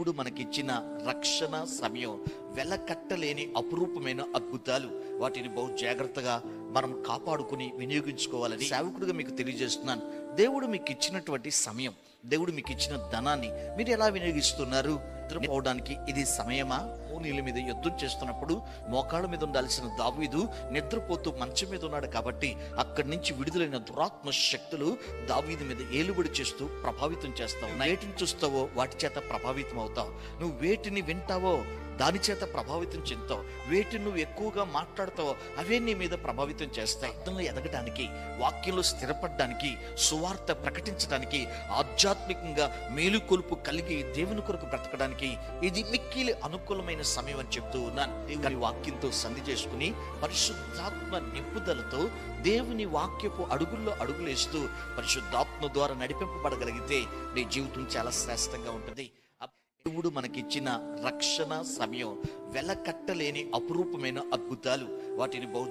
దేవుడు మనకిచ్చిన రక్షణ సమయం వెలకట్టలేని అపురూపమైన అద్భుతాలు. వాటిని బహు జాగ్రత్తగా మనం కాపాడుకుని వినియోగించుకోవాలని సేవకుడిగా మీకు తెలియజేస్తున్నాను. దేవుడు మీకు ఇచ్చినటువంటి సమయం దేవుడు మీకు ఇచ్చిన ధనాన్ని మీరు ఎలా వినియోగిస్తున్నారు? నిద్రపోవడానికి ఇది సమయమా? నీళ్ళ మీద యుద్ధం చేస్తున్నప్పుడు మోకాళ్ళ మీద ఉండాల్సిన దావీదు నిద్రపోతూ మంచం మీద ఉన్నాడు కాబట్టి అక్కడి నుంచి విడుదలైన దురాత్మ శక్తులు దావీదు మీద ఏలుబడి చేస్తూ ప్రభావితం చేస్తావు వేటిని చూస్తావో వాటి చేత ప్రభావితం అవుతావు. నువ్వు వేటిని వింటావో? దాని చేత ప్రభావితం చెందుతావు. వేటిని నువ్వు ఎక్కువగా మాట్లాడతావో? అవే నీ మీద ప్రభావితం చేస్తాయి. అర్థంలో ఎదగడానికి వాక్యంలో స్థిరపడడానికి సువార్త ప్రకటించడానికి ఆధ్యాత్మికంగా మేలుకొలుపు కలిగి దేవుని కొరకు బ్రతకడానికి ఇది మిక్కిలి అనుకూలమైన సమయం అని చెప్తూ ఉన్నాను. దేవుని వాక్యంతో సంధి చేసుకుని పరిశుద్ధాత్మ నింపుదలతో దేవుని వాక్యపు అడుగుల్లో అడుగులేస్తూ పరిశుద్ధాత్మ ద్వారా నడిపింపబడగలిగితే నీ జీవితం చాలా శ్రేష్టంగా ఉంటుంది. దేవుడు మనకిచ్చిన రక్షణ సమయం వెలకట్టలేని అపురూపమైన అద్భుతాలు వాటిని బౌద్ధ